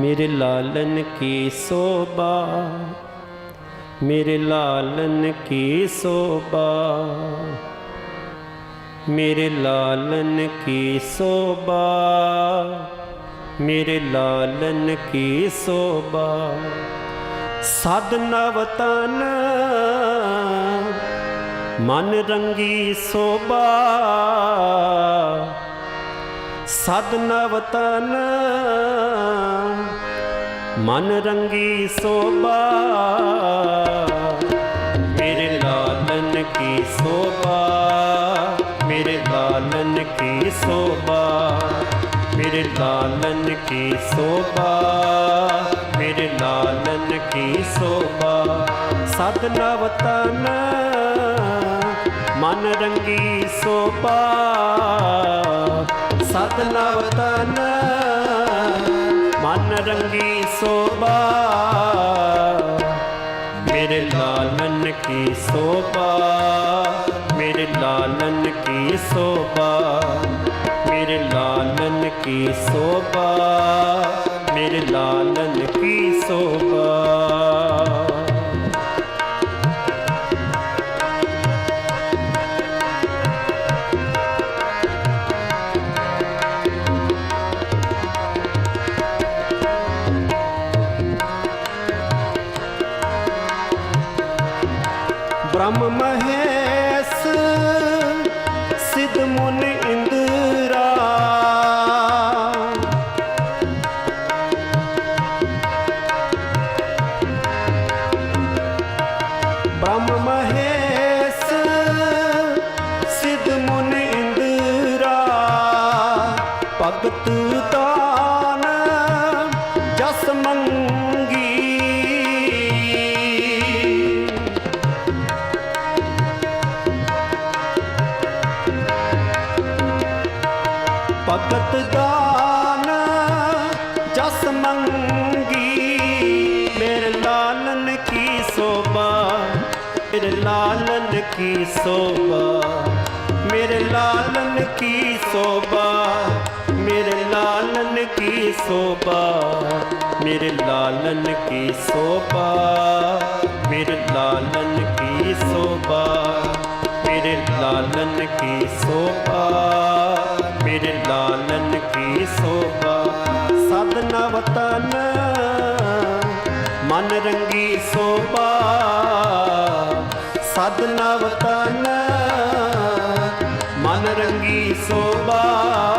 मेरे लालन की शोभा मेरे लालन की शोभा मेरे लालन की शोभा ਮੇਰੇ ਲਾਲਨ ਕੀ ਸੋਭਾ ਸਦ ਨਵਤਨ ਮਨ ਰੰਗੀ ਸੋਭਾ ਸਦ ਨਵ ਤਨ ਮਨ ਰੰਗੀ ਸੋਭਾ। ਮੇਰੇ ਲਾਲਨ ਕੀ ਸੋਭਾ। ਮੇਰੇ ਲਾਲਨ ਕੀ ਸੋਭਾ। ਮੇਰੇ ਲਾਲਨ ਕੀ ਸੋਭਾ। ਮੇਰੇ ਲਾਲਨ ਕੀ ਸੋਭਾ। ਸਦ ਨਵ ਤਨ ਮਨ ਰੰਗੀ ਸੋਭਾ। ਸਤ ਨਵ ਤਨ, ਮਨ ਰੰਗੀ ਸੋਭਾ। ਮੇਰੇ ਲਾਲਨ ਕੀ ਸੋਭਾ, ਮੇਰੇ ਲਾਲਨ ਕੀ ਸੋਭਾ, ਮੇਰੇ ਲਾਲਨ ਕੀ ਸੋਭਾ, ਮੇਰੇ ਲਾਲਨ ਕੀ ਬ੍ਰਹਮ ਮਹੇਸ਼ ਸਿਧ ਮੁਨ ਇੰਦਰਾ। ਬ੍ਰਹਮ ਮਹੇਸ਼ ਸਿਧ ਮੁਨ ਇੰਦਰਾ। ਭਗਤ ਭਗਤ ਦਾਨ, ਜਸ ਮੰਗੀ। ਮੇਰੇ ਲਾਲਨ ਕੀ ਸੋਭਾ, ਮੇਰੇ ਲਾਲਨ ਕੀ ਸੋਭਾ। ਮੇਰੇ ਲਾਲਨ ਕੀ ਸੋਭਾ, ਮੇਰੇ ਲਾਲਨ ਕੀ ਸੋਭਾ। ਮੇਰੇ ਲਾਲਨ ਕੀ ਸੋਭਾ, ਮੇਰੇ ਲਾਲਨ ਕੀ ਸੋਭਾ। ਮੇਰੇ ਲਾਲਨ ਕੀ ਸੋਭਾ। ਲਾਲਨ ਕੀ ਸੋਭਾ? ਸਦ ਨਵ ਤਨ ਮਨ ਰੰਗੀ ਸੋਭਾ। ਸਦ ਨਵ ਤਨ ਮਨ ਰੰਗੀ ਸੋਭਾ।